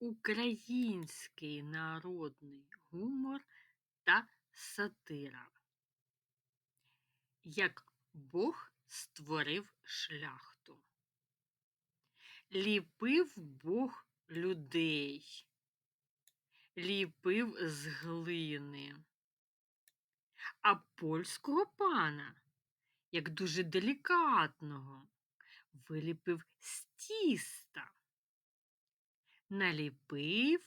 український народний гумор та сатира. Як Бог створив шляхту. Ліпив Бог людей, ліпив з глини, а польського пана, як дуже делікатного, виліпив з тіста наліпив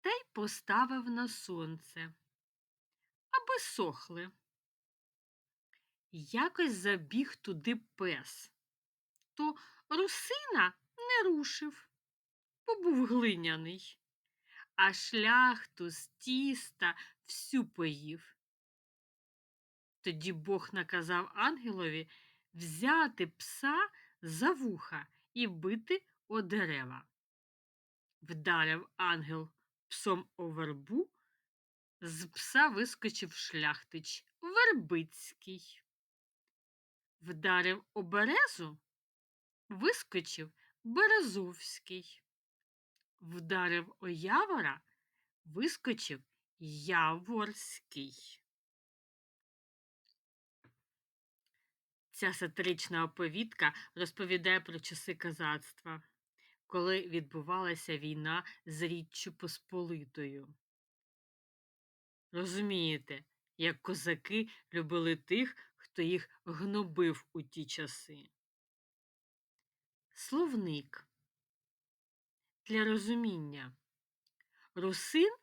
та й поставив на сонце, аби сохли. Якось забіг туди пес, то русина не рушив, бо був глиняний, а шляхту з тіста всю поїв. Тоді Бог наказав ангелові взяти пса за вуха і бити о дерева вдарив ангел псом у вербу, з пса вискочив шляхтич Вербицький. Вдарив у березу, вискочив Березовський. Вдарив у явора, вискочив Яворський. Ця сатирична оповідка розповідає про часи казацтва коли відбувалася війна з Річчю Посполитою. Розумієте, як козаки любили тих, хто їх гнобив у ті часи. Словник для розуміння. Русин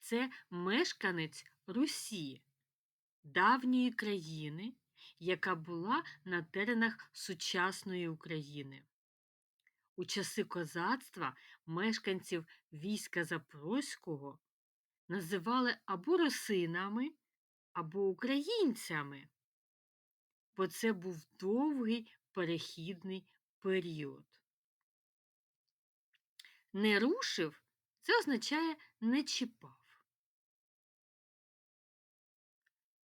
це мешканець Русі, давньої країни, яка була на теренах сучасної України. У часи козацтва мешканців війська Запорозького називали або росинами, або українцями, бо це був довгий перехідний період. Не рушив це означає не чіпав.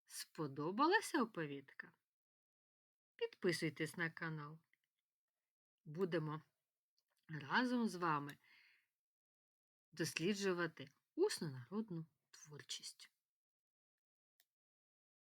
Сподобалася оповідка? Підписуйтесь на канал. Будемо разом з вами досліджувати усну народну творчість.